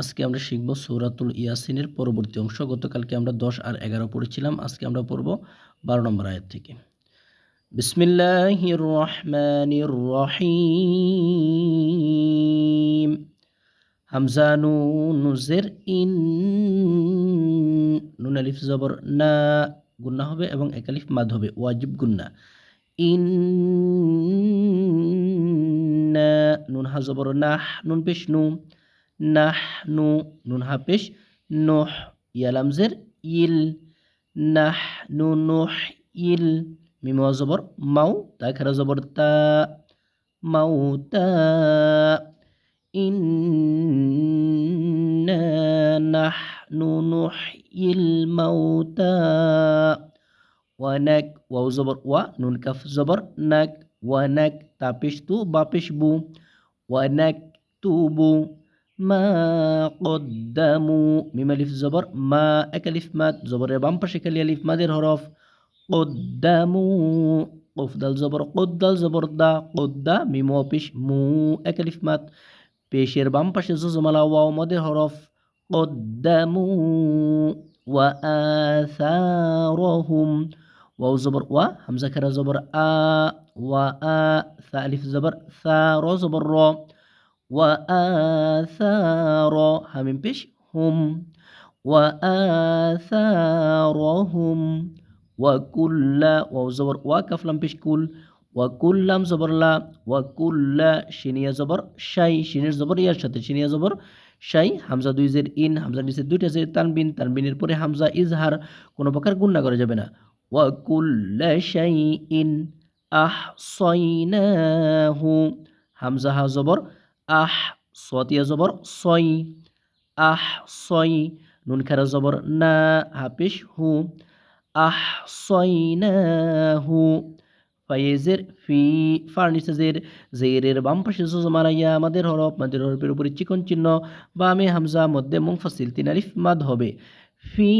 আজকে আমরা শিখব সৌরাতুল ইয়াসিনের পরবর্তী অংশ। গতকালকে আমরা দশ আর এগারো পড়েছিলাম। আজকে আমরা পড়ব বারো নম্বর আয়াত থেকে। বিসমিল্লাহির রহমানির রহিম হামজা নুন জের ইন। নুন আলিফ জবর না গুন্না হবে এবং এক আলিফ মাদ হবে। ওয়াজিব গুন্না। ইন নুন হা জবর নাহ নুন পেশ নু। নুন نحن نون هبش نح يا لمزر يل. نحن نحيل ميم واو زبر تاكرا تا زبر تا. ماو تا. إنا نحن نحيي الموتى ونك واو زبر و نون كف زبر نك. ونك تابش تو بابش بو. توبو. তুবু মা কদ্দামু মিম আলিফ জবর মা এক আলিফ মাদ জবরের বাম পাশে খালি আলিফ মাদের হরফ কদ্দামু কফ দাল জবর কদ্দাল জবর দা কদ্দা মিম অপিস মু এক আলিফ মাদ পেশের বাম পাশে জজমালা ওয়াও মাদের হরফ কদ্দামু ওয়া আসারহুম ওয়াও জবর ওয়া হামজা খেরা জবর আ ওয়া আ সা আলিফ জবর সা র জবর র হামিম পেশ হুম ওয়া আসারহুম ওয়া কুল্লা ওয়াও জবর ওয়া কাফলাম পেশ কুল ওয়া কুল্লাম জবরলা ওয়া কুল্লা শিনিয়া জবর শাই শিনের জবর ইয়ার সাথে শিনিয়া জবর শাই হামজা দুই জের ইন, হামজা নিচে দুইটা জের তানবিন, তানবিনের পরে হামজা ইজহার কোনো প্রকার গুন্না করা যাবে না। ওয়া কুল্লা শাই ইন আহ হা আহ, সতিয়া জবর সই আহ সই নুন খারা জবর না হাপিস হু, আহ সয়নাহু ফাইজের ফি ফার্নিচারের জেরের বাম পাশে মারাইয়া আমাদের হরফ মাদের হরফের উপরে চিকন চিহ্ন, বামে হামজা, মধ্যে মুংফাসিল তিন আলিফ, মাদ হবে। ফি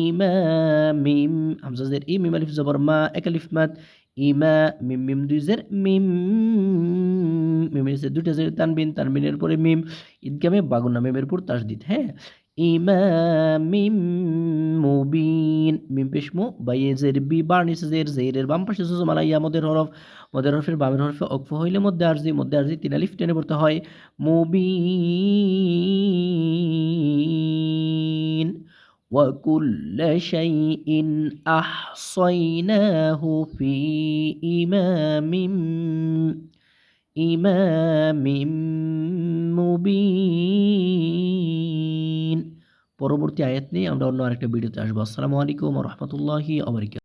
ইমা মিম, হামজা জের ই, মিম, আলিফ জবর মা, এক আলিফ, মাদ ইমা মিম মিম, দুই জের মিম। মিমের দুইটা জের তানবিন তানবিনের পরে মিম ঈদগামে বাগুনা মিমের পর তাসদিদ হ্যাঁ ইমামিম মুবিন মিম পেশমু বাইয়েজের বি বার্নিসের জেরের বাম পাশে সুজমালা ইয়া মদের হরফ মদের হরফের বামের হরফে অক্ফ হইলে মধ্যে আরজি মধ্যে আরজি তিন আলিফ টেনে পড়তে হয় মুবিন وكل شيء أحصيناه في إمام إمام মুবিন পরবর্তী আয়াত নিয়ে আমরা অন্য আরেকটা ভিডিওতে আসবো আসসালামু আলাইকুম রহমতুল্লাহি আবরিকা